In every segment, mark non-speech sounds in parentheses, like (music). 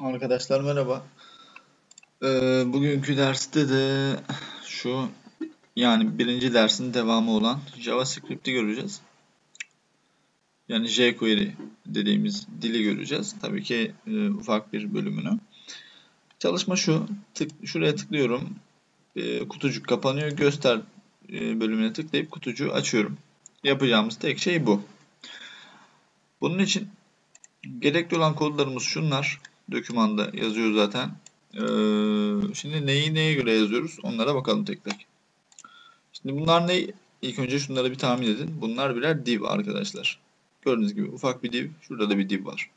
Arkadaşlar merhaba. Ee, bugünkü derste de şu yani birinci dersin devamı olan JavaScript'i göreceğiz. Yani jQuery dediğimiz dili göreceğiz. Tabii ki e, ufak bir bölümünü. Çalışma şu. Tık, şuraya tıklıyorum. E, kutucuk kapanıyor. Göster e, bölümüne tıklayıp kutucuğu açıyorum. Yapacağımız tek şey bu. Bunun için gerekli olan kodlarımız şunlar dokümanda yazıyor zaten. Ee, şimdi neyi neye göre yazıyoruz? Onlara bakalım tek tek. Şimdi bunlar ne? İlk önce şunları bir tahmin edin. Bunlar birer div arkadaşlar. Gördüğünüz gibi ufak bir div. Şurada da bir div var.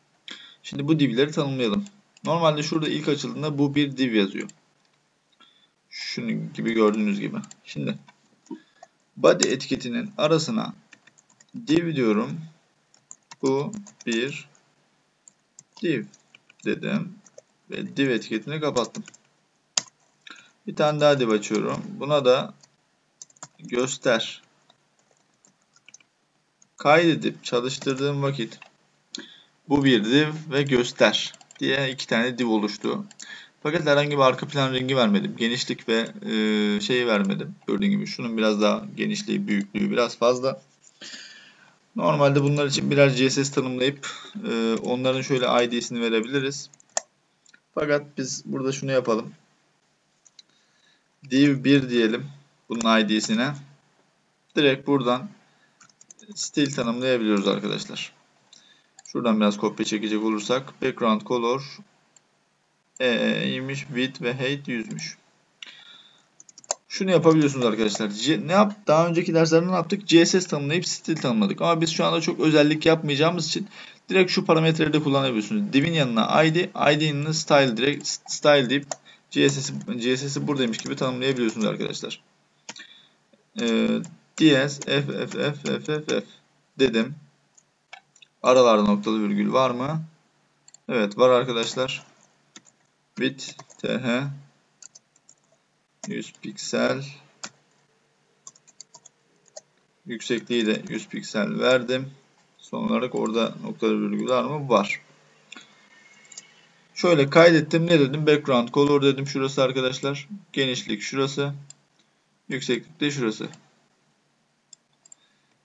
Şimdi bu divleri tanımlayalım. Normalde şurada ilk açıldığında bu bir div yazıyor. Şunun gibi gördüğünüz gibi. Şimdi body etiketinin arasına div diyorum. Bu bir div dedim ve div etiketini kapattım. Bir tane daha div açıyorum. Buna da göster kaydedip çalıştırdığım vakit bu bir div ve göster diye iki tane div oluştu. Fakat herhangi bir arka plan rengi vermedim. Genişlik ve e, şeyi vermedim. Gördüğün gibi şunun biraz daha genişliği, büyüklüğü biraz fazla. Normalde bunlar için birer CSS tanımlayıp e, onların şöyle ID'sini verebiliriz. Fakat biz burada şunu yapalım. div 1 diyelim bunun ID'sine. Direkt buradan stil tanımlayabiliyoruz arkadaşlar. Şuradan biraz kopya çekecek olursak background color e'ymiş width ve height 100'müş. Şunu yapabiliyorsunuz arkadaşlar. C ne yap? Daha önceki derslerde ne yaptık? CSS tanımlayıp stil tanımladık. Ama biz şu anda çok özellik yapmayacağımız için direkt şu parametreleri de kullanabiliyorsunuz. Div'in yanına id, id'nin style direkt style deyip CSS'i CSS'i buradaymış gibi tanımlayabiliyorsunuz arkadaşlar. Ee, ds f f f f f f dedim. Aralarda noktalı virgül var mı? Evet var arkadaşlar. Bit th 100 piksel yüksekliği de 100 piksel verdim. Son olarak orada noktalı virgül var? Var. Şöyle kaydettim. Ne dedim? Background color dedim. Şurası arkadaşlar. Genişlik şurası. Yükseklik de şurası.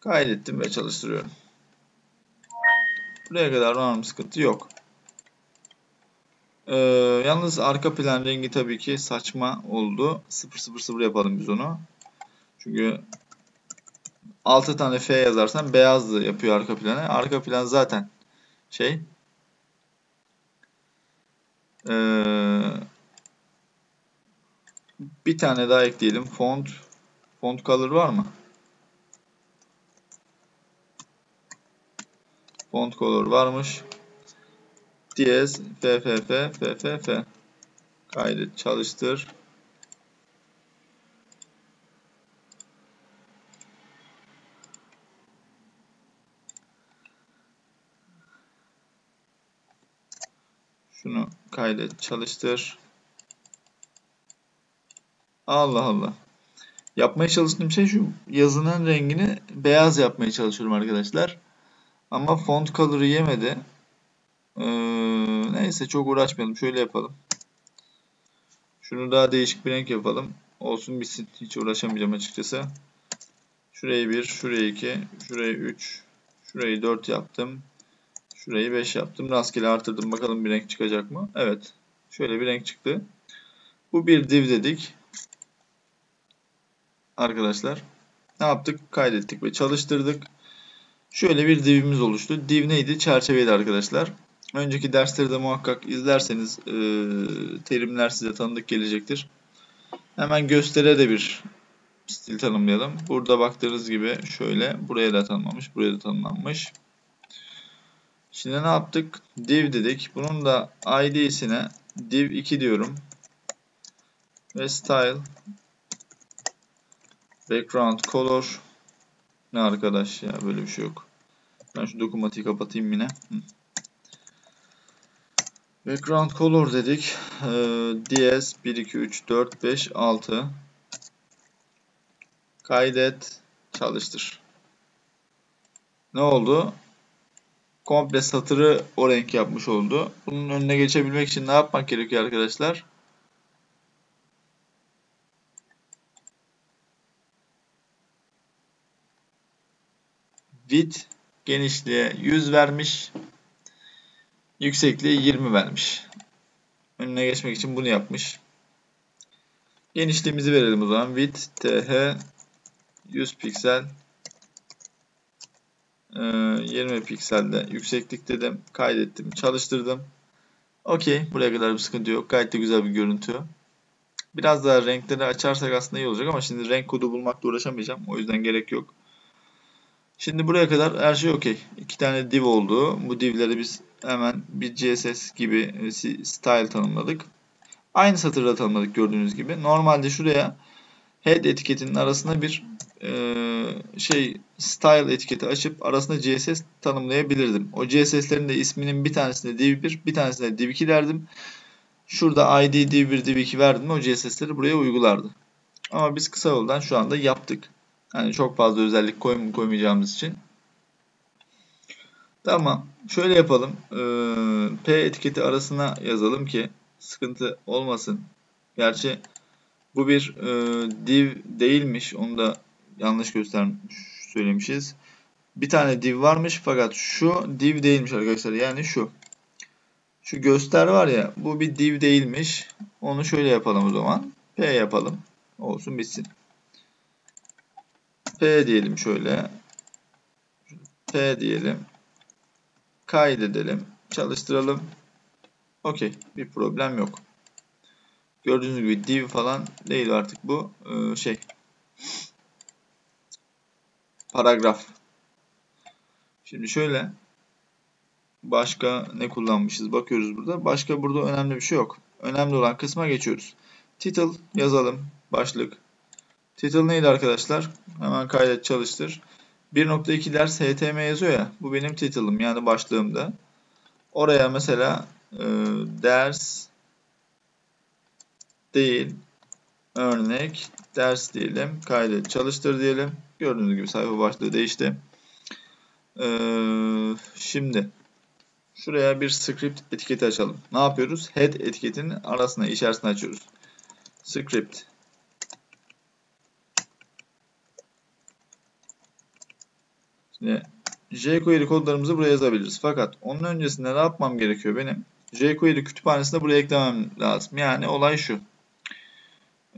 Kaydettim ve çalıştırıyorum. Buraya kadar var mı sıkıntı yok. Ee, yalnız arka plan rengi tabii ki saçma oldu. 000 yapalım biz onu. Çünkü 6 tane F yazarsan beyazlı yapıyor arka planı. Arka plan zaten şey ee, bir tane daha ekleyelim. Font font color var mı? Font color varmış. DS FFF FFF kaydet çalıştır. Şunu kaydet çalıştır. Allah Allah. Yapmaya çalıştığım şey şu yazının rengini beyaz yapmaya çalışıyorum arkadaşlar. Ama font color'ı yemedi. Ee, neyse çok uğraşmayalım. Şöyle yapalım. Şunu daha değişik bir renk yapalım. Olsun bitsin. Hiç uğraşamayacağım açıkçası. Şurayı 1, şurayı 2, şurayı 3, şurayı 4 yaptım. Şurayı 5 yaptım. Rastgele artırdım. Bakalım bir renk çıkacak mı? Evet. Şöyle bir renk çıktı. Bu bir div dedik. Arkadaşlar. Ne yaptık? Kaydettik ve çalıştırdık. Şöyle bir divimiz oluştu. Div neydi? Çerçeveydi arkadaşlar. Önceki dersleri de muhakkak izlerseniz e, terimler size tanıdık gelecektir. Hemen göstere de bir stil tanımlayalım. Burada baktığınız gibi şöyle buraya da tanımlanmış, buraya da tanımlanmış. Şimdi ne yaptık? Div dedik. Bunun da id'sine div 2 diyorum. Ve style background color ne arkadaş ya böyle bir şey yok. Ben şu dokumatiği kapatayım yine. Background color dedik. Ee, DS 1 2 3 4 5 6 Kaydet, çalıştır. Ne oldu? komple satırı o renk yapmış oldu. Bunun önüne geçebilmek için ne yapmak gerekiyor arkadaşlar? Width genişliğe 100 vermiş. Yüksekliği 20 vermiş. Önüne geçmek için bunu yapmış. Genişliğimizi verelim o zaman. Width th 100 piksel 20 ee, pikselde yükseklik dedim. Kaydettim. Çalıştırdım. Okey. Buraya kadar bir sıkıntı yok. Gayet de güzel bir görüntü. Biraz daha renkleri açarsak aslında iyi olacak ama şimdi renk kodu bulmakla uğraşamayacağım. O yüzden gerek yok. Şimdi buraya kadar her şey okey. İki tane div oldu. Bu divleri biz hemen bir CSS gibi e, style tanımladık. Aynı satırda tanımladık gördüğünüz gibi. Normalde şuraya head etiketinin arasına bir e, şey style etiketi açıp arasında CSS tanımlayabilirdim. O CSS'lerin de isminin bir tanesine div1, bir tanesine div2 derdim. Şurada id div1, div2 verdim o CSS'leri buraya uygulardı. Ama biz kısa yoldan şu anda yaptık. Yani çok fazla özellik koymayacağımız için. Tamam. Şöyle yapalım. Ee, P etiketi arasına yazalım ki sıkıntı olmasın. Gerçi bu bir e, div değilmiş. Onu da yanlış göstermiş söylemişiz. Bir tane div varmış fakat şu div değilmiş arkadaşlar. Yani şu. Şu göster var ya bu bir div değilmiş. Onu şöyle yapalım o zaman. P yapalım. Olsun bitsin. P diyelim şöyle. P diyelim. Kaydedelim. Çalıştıralım. Okey. Bir problem yok. Gördüğünüz gibi div falan değil artık bu. Ee, şey paragraf. Şimdi şöyle başka ne kullanmışız bakıyoruz burada. Başka burada önemli bir şey yok. Önemli olan kısma geçiyoruz. Title yazalım. Başlık. Title neydi arkadaşlar? Hemen kaydet çalıştır. 1.2 ders HTM yazıyor ya. Bu benim title'ım yani başlığımda. Oraya mesela e, ders değil örnek ders diyelim. Kaydet çalıştır diyelim. Gördüğünüz gibi sayfa başlığı değişti. Ee, şimdi şuraya bir script etiketi açalım. Ne yapıyoruz? Head etiketinin arasına, içerisine açıyoruz. Script Şimdi jQuery kodlarımızı buraya yazabiliriz. Fakat onun öncesinde ne yapmam gerekiyor benim? jQuery kütüphanesine buraya eklemem lazım. Yani olay şu.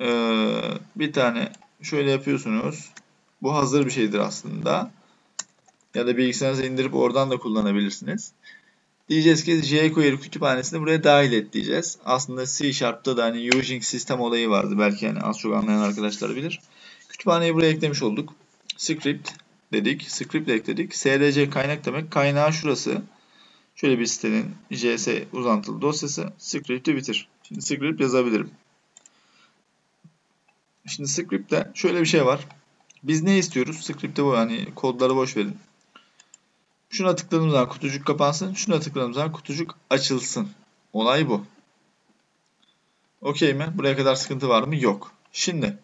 Ee, bir tane şöyle yapıyorsunuz. Bu hazır bir şeydir aslında. Ya da bilgisayarınıza indirip oradan da kullanabilirsiniz. Diyeceğiz ki jQuery kütüphanesini buraya dahil et diyeceğiz. Aslında C Sharp'ta da hani using sistem olayı vardı. Belki yani az çok anlayan arkadaşlar bilir. Kütüphaneyi buraya eklemiş olduk. Script dedik. Script ekledik. SLC kaynak demek. Kaynağı şurası. Şöyle bir sitenin JS uzantılı dosyası. Script'i bitir. Şimdi script yazabilirim. Şimdi script'te şöyle bir şey var. Biz ne istiyoruz? Script'te bu hani kodları boş verin. Şuna tıkladığımız zaman kutucuk kapansın. Şuna tıkladığımız zaman kutucuk açılsın. Olay bu. Okey mi? Buraya kadar sıkıntı var mı? Yok. Şimdi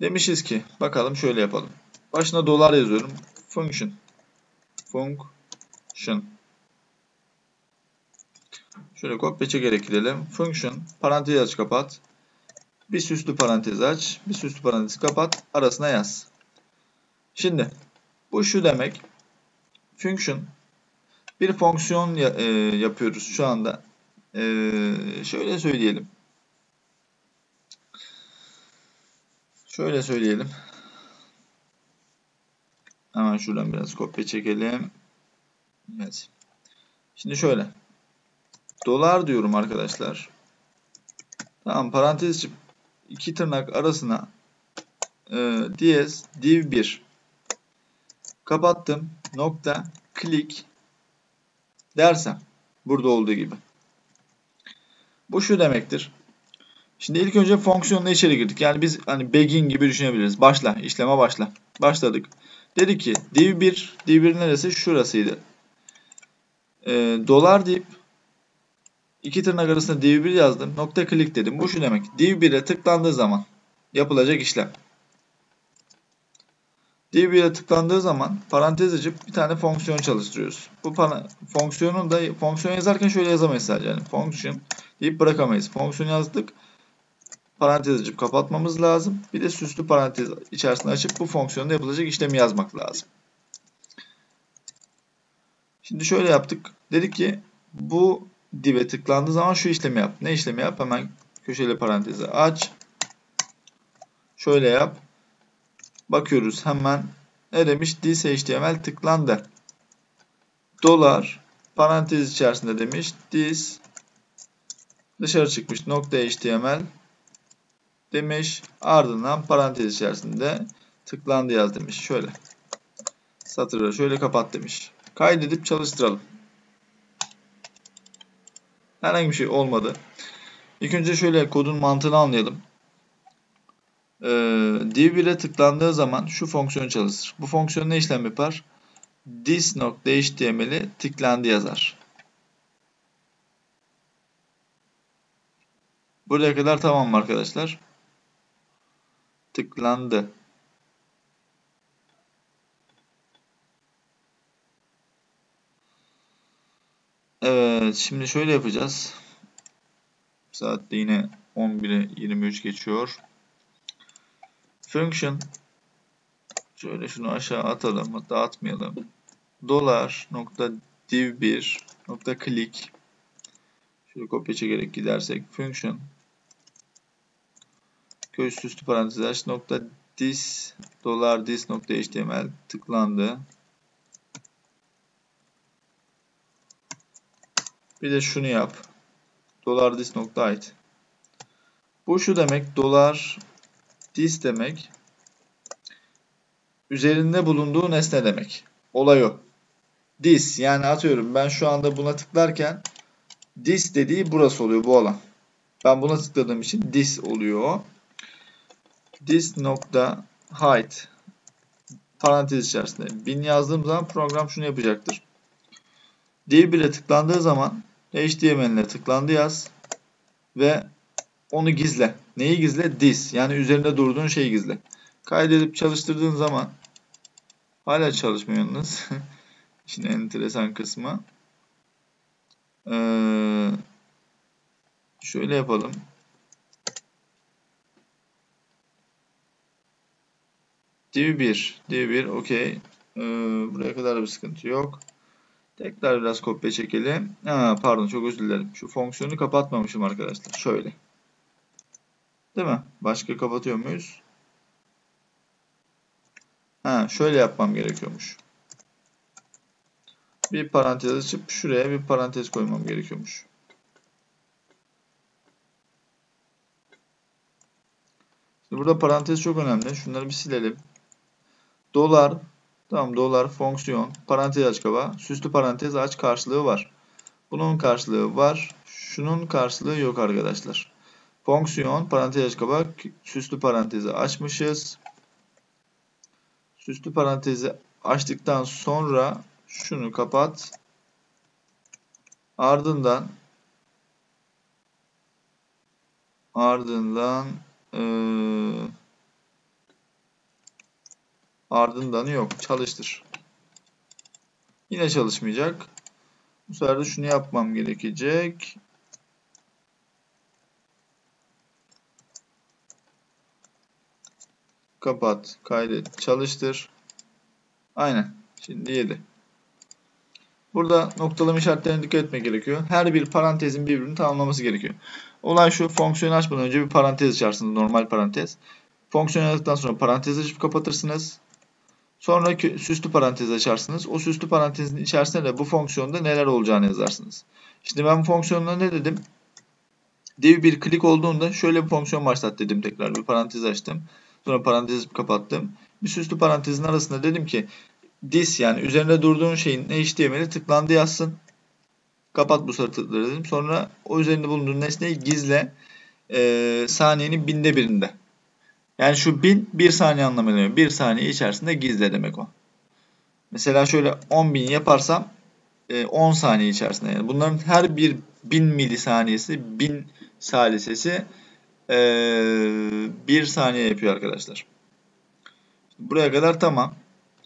demişiz ki bakalım şöyle yapalım. Başına dolar yazıyorum. Function. Function. Şöyle kopya çekerek gidelim. Function. Parantez aç kapat. Bir süslü parantez aç. Bir süslü parantez kapat. Arasına yaz. Şimdi bu şu demek. Function bir fonksiyon e, yapıyoruz şu anda. E, şöyle söyleyelim. Şöyle söyleyelim. Hemen şuradan biraz kopya çekelim. Evet. Şimdi şöyle. Dolar diyorum arkadaşlar. Tamam parantez içi iki tırnak arasına e, diyez div 1 kapattım nokta klik dersem burada olduğu gibi. Bu şu demektir. Şimdi ilk önce fonksiyonla içeri girdik. Yani biz hani begin gibi düşünebiliriz. Başla, işleme başla. Başladık. Dedi ki div1, div1 neresi? Şurasıydı. E, dolar deyip iki tırnak arasında div1 yazdım. Nokta klik dedim. Bu şu demek. Div1'e tıklandığı zaman yapılacak işlem. div ile tıklandığı zaman parantez açıp bir tane fonksiyon çalıştırıyoruz. Bu fonksiyonun da fonksiyon yazarken şöyle yazamayız sadece. Yani fonksiyon deyip bırakamayız. Fonksiyon yazdık. Parantez açıp kapatmamız lazım. Bir de süslü parantez içerisinde açıp bu fonksiyonda yapılacak işlemi yazmak lazım. Şimdi şöyle yaptık. Dedik ki bu dibe tıklandığı zaman şu işlemi yap. Ne işlemi yap? Hemen köşeli parantezi aç. Şöyle yap. Bakıyoruz hemen ne demiş? This HTML tıklandı. Dolar parantez içerisinde demiş. This dışarı çıkmış nokta HTML demiş. Ardından parantez içerisinde tıklandı yaz demiş. Şöyle. Satırı şöyle kapat demiş. Kaydedip çalıştıralım. Herhangi bir şey olmadı. İlk önce şöyle kodun mantığını anlayalım. Ee, div 1'e tıklandığı zaman şu fonksiyon çalışır. Bu fonksiyon ne işlem yapar? this.html'i tıklandı yazar. Buraya kadar tamam arkadaşlar? Tıklandı. Evet, şimdi şöyle yapacağız. Saat de yine 11'e 23 geçiyor. Function şöyle şunu aşağı atalım hatta atmayalım. Dolar nokta div 1 nokta click şöyle kopya çekerek gidersek function köşe üstü parantez aç nokta dis dolar dis nokta html tıklandı. Bir de şunu yap. Dolar dis nokta ait. Bu şu demek. Dolar dis demek. Üzerinde bulunduğu nesne demek. Olay o. Dis yani atıyorum ben şu anda buna tıklarken dis dediği burası oluyor bu alan. Ben buna tıkladığım için dis oluyor. Dis nokta height parantez içerisinde bin yazdığım zaman program şunu yapacaktır. Div 1'e tıklandığı zaman HTML'ine tıklandı yaz ve onu gizle. Neyi gizle? This. Yani üzerinde durduğun şeyi gizle. Kaydedip çalıştırdığın zaman hala çalışmıyor yalnız. (laughs) İşin enteresan kısmı. Ee, şöyle yapalım. Div 1. Div 1 okey. Ee, buraya kadar bir sıkıntı yok. Tekrar biraz kopya çekelim. Ha, pardon çok özür dilerim. Şu fonksiyonu kapatmamışım arkadaşlar. Şöyle. Değil mi? Başka kapatıyor muyuz? Ha, şöyle yapmam gerekiyormuş. Bir parantez açıp şuraya bir parantez koymam gerekiyormuş. Şimdi burada parantez çok önemli. Şunları bir silelim. Dolar Tamam dolar fonksiyon parantez aç kaba süslü parantez aç karşılığı var. Bunun karşılığı var. Şunun karşılığı yok arkadaşlar. Fonksiyon parantez aç kaba süslü parantezi açmışız. Süslü parantezi açtıktan sonra şunu kapat. Ardından ardından ee, Ardından yok. Çalıştır. Yine çalışmayacak. Bu sefer de şunu yapmam gerekecek. Kapat. Kaydet. Çalıştır. Aynen. Şimdi 7. Burada noktalama işaretlerine dikkat etmek gerekiyor. Her bir parantezin birbirini tamamlaması gerekiyor. Olay şu fonksiyonu açmadan önce bir parantez açarsınız. Normal parantez. Fonksiyon yazdıktan sonra parantez açıp kapatırsınız. Sonra süslü parantez açarsınız. O süslü parantezin içerisinde de bu fonksiyonda neler olacağını yazarsınız. Şimdi ben bu fonksiyonda ne dedim? Div bir klik olduğunda şöyle bir fonksiyon başlat dedim tekrar. Bir parantez açtım. Sonra parantezi kapattım. Bir süslü parantezin arasında dedim ki this yani üzerinde durduğun şeyin HTML'i tıklandı yazsın. Kapat bu satırları dedim. Sonra o üzerinde bulunduğun nesneyi gizle e, saniyenin binde birinde. Yani şu bin bir saniye anlamına geliyor. Bir saniye içerisinde gizle demek o. Mesela şöyle 10 bin yaparsam 10 e, saniye içerisinde. Yani bunların her bir bin milisaniyesi, bin salisesi e, bir saniye yapıyor arkadaşlar. Buraya kadar tamam.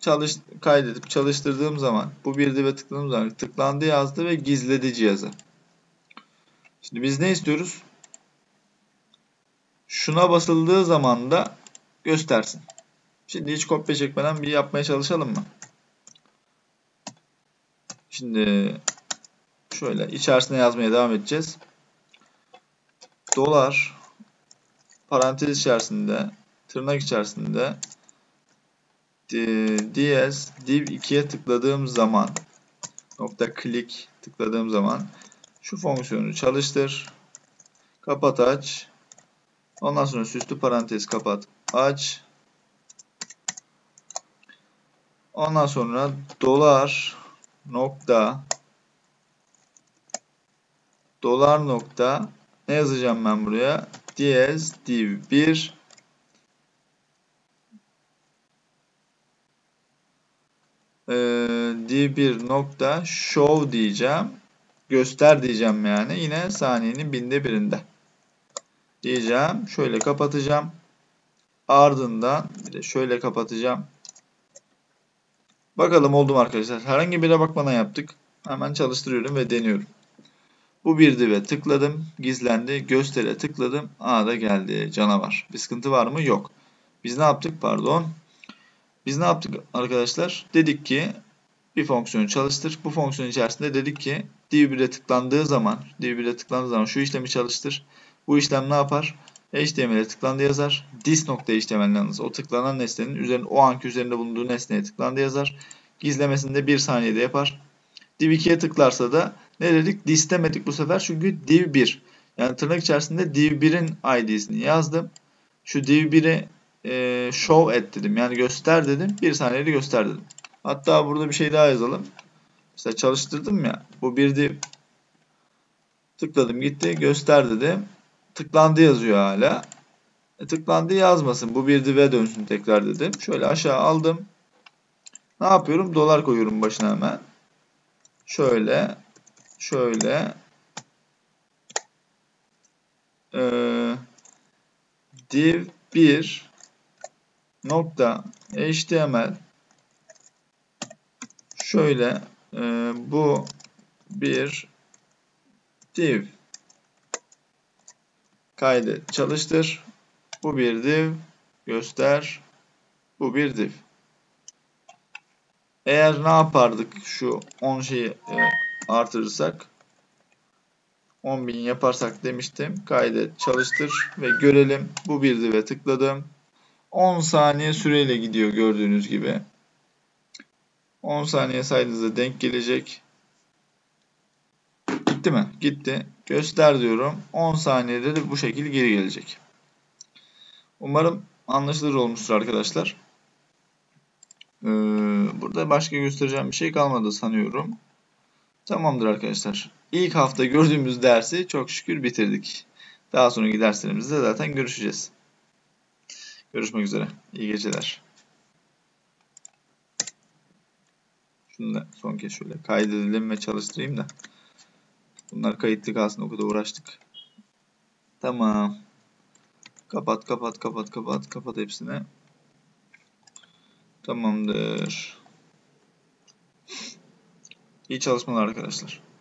Çalış, kaydedip çalıştırdığım zaman bu bir dive tıkladığım zaman tıklandı yazdı ve gizledi cihazı. Şimdi biz ne istiyoruz? Şuna basıldığı zaman da göstersin. Şimdi hiç kopya çekmeden bir yapmaya çalışalım mı? Şimdi şöyle içerisine yazmaya devam edeceğiz. Dolar parantez içerisinde tırnak içerisinde ds div 2'ye tıkladığım zaman nokta click tıkladığım zaman şu fonksiyonu çalıştır. Kapat aç. Ondan sonra süslü parantez kapat aç. Ondan sonra dolar nokta dolar nokta ne yazacağım ben buraya? ds div 1 e, div1 nokta show diyeceğim. Göster diyeceğim yani. Yine saniyenin binde birinde. Diyeceğim. Şöyle kapatacağım. Ardından bir de şöyle kapatacağım. Bakalım oldu mu arkadaşlar. Herhangi bir bakmadan yaptık. Hemen çalıştırıyorum ve deniyorum. Bu bir dive tıkladım. Gizlendi. Göstere tıkladım. Aa da geldi. Canavar. Bir sıkıntı var mı? Yok. Biz ne yaptık? Pardon. Biz ne yaptık arkadaşlar? Dedik ki bir fonksiyonu çalıştır. Bu fonksiyon içerisinde dedik ki div1'e tıklandığı zaman div1'e tıklandığı zaman şu işlemi çalıştır. Bu işlem ne yapar? HTML'e tıklandı yazar. Dis nokta HTML yalnız o tıklanan nesnenin üzerinde o anki üzerinde bulunduğu nesneye tıklandı yazar. Gizlemesini de 1 saniyede yapar. Div2'ye tıklarsa da ne dedik? Dis demedik bu sefer çünkü div1. Yani tırnak içerisinde div1'in ID'sini yazdım. Şu div1'i e, show et dedim. Yani göster dedim. 1 saniyede göster dedim. Hatta burada bir şey daha yazalım. Mesela çalıştırdım ya. Bu bir div tıkladım gitti. Göster dedim tıklandı yazıyor hala. E, tıklandı yazmasın. Bu bir dive dönsün tekrar dedim. Şöyle aşağı aldım. Ne yapıyorum? Dolar koyuyorum başına hemen. Şöyle. Şöyle. Ee, div 1 nokta html şöyle e, bu bir div Kaydet, çalıştır. Bu bir div, göster. Bu bir div. Eğer ne yapardık şu 10 şeyi e, artırırsak 10.000 yaparsak demiştim. Kaydet, çalıştır ve görelim. Bu bir div'e tıkladım. 10 saniye süreyle gidiyor gördüğünüz gibi. 10 saniye saydığınızda denk gelecek. Gitti mi? Gitti. Göster diyorum. 10 saniyede de bu şekilde geri gelecek. Umarım anlaşılır olmuştur arkadaşlar. Ee, burada başka göstereceğim bir şey kalmadı sanıyorum. Tamamdır arkadaşlar. İlk hafta gördüğümüz dersi çok şükür bitirdik. Daha sonraki derslerimizde zaten görüşeceğiz. Görüşmek üzere. İyi geceler. Şunu da son kez şöyle kaydedelim ve çalıştırayım da. Bunlar kayıtlı kalsın o kadar uğraştık. Tamam. Kapat kapat kapat kapat kapat hepsini. Tamamdır. İyi çalışmalar arkadaşlar.